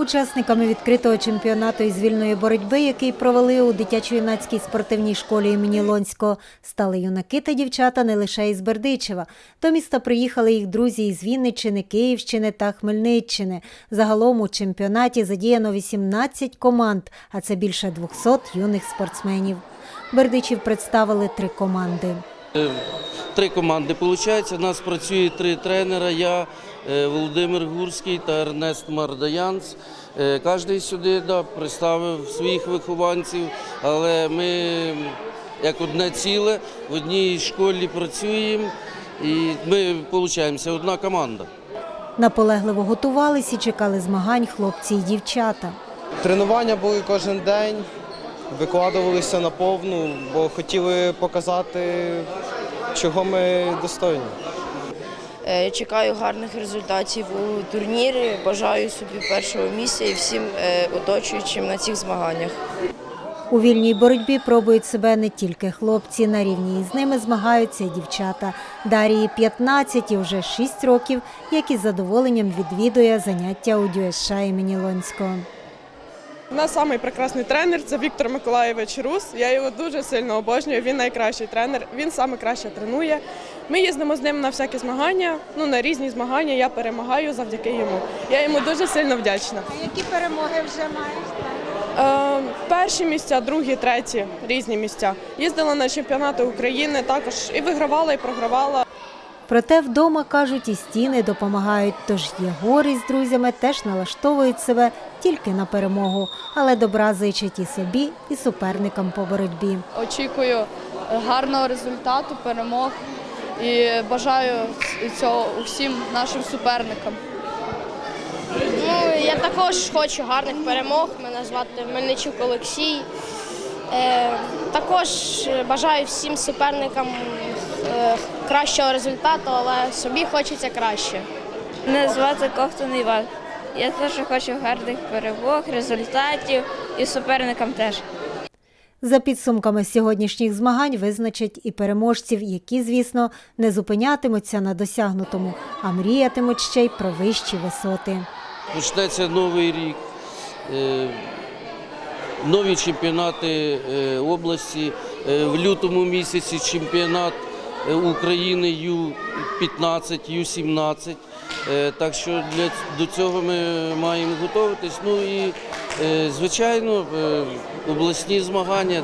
Учасниками відкритого чемпіонату із вільної боротьби, який провели у дитячо-юнацькій спортивній школі імені Лонського, стали юнаки та дівчата не лише із Бердичева. До міста приїхали їх друзі із Вінниччини, Київщини та Хмельниччини. Загалом у чемпіонаті задіяно 18 команд, а це більше 200 юних спортсменів. Бердичів представили три команди. Е, Три команди виходить. У нас працює три тренера. Я, е, Володимир Гурський та Ернест Мардаянц. Е, Кожен сюди да, представив своїх вихованців, але ми як одне ціле в одній школі працюємо і ми виходить одна команда. Наполегливо готувались і чекали змагань хлопці і дівчата. Тренування були кожен день, викладувалися на повну, бо хотіли показати, чого ми достойні. Е, Чекаю гарних результатів у турнірі. Бажаю собі першого місця і всім е, оточуючим на цих змаганнях. У вільній боротьбі пробують себе не тільки хлопці, на рівні із ними змагаються і дівчата. Дарії 15 і вже 6 років, як із задоволенням відвідує заняття у ДЮСШ імені Лонського. У нас самий прекрасний тренер це Віктор Миколаєвич Рус. Я його дуже сильно обожнюю. Він найкращий тренер. Він саме краще тренує. Ми їздимо з ним на всякі змагання. Ну на різні змагання. Я перемагаю завдяки йому. Я йому дуже сильно вдячна. Які перемоги вже маєш? Е, перші місця, другі, треті, різні місця. Їздила на чемпіонати України, також і вигравала, і програвала. Проте вдома, кажуть, і стіни допомагають, тож Єгор із друзями теж налаштовують себе тільки на перемогу, але добра зичать і собі, і суперникам по боротьбі. Очікую гарного результату, перемог і бажаю цього усім нашим суперникам. Ну, я також хочу гарних перемог. Мене звати Мельничук Олексій. Е, також бажаю всім суперникам е, кращого результату, але собі хочеться краще. Мене звати Ковтун Іван. Я теж хочу гарних перемог, результатів і суперникам теж. За підсумками сьогоднішніх змагань визначать і переможців, які, звісно, не зупинятимуться на досягнутому, а мріятимуть ще й про вищі висоти. Почнеться новий рік, е, нові чемпіонати е, області. Е, В лютому місяці чемпіонат е, України Ю-15, Ю-17. Е, Так що для, до цього ми маємо готуватись. Ну і, звичайно, обласні змагання.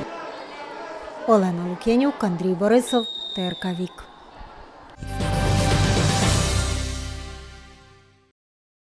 Олена Лук'янюк, Андрій Борисов, ТРК Вік.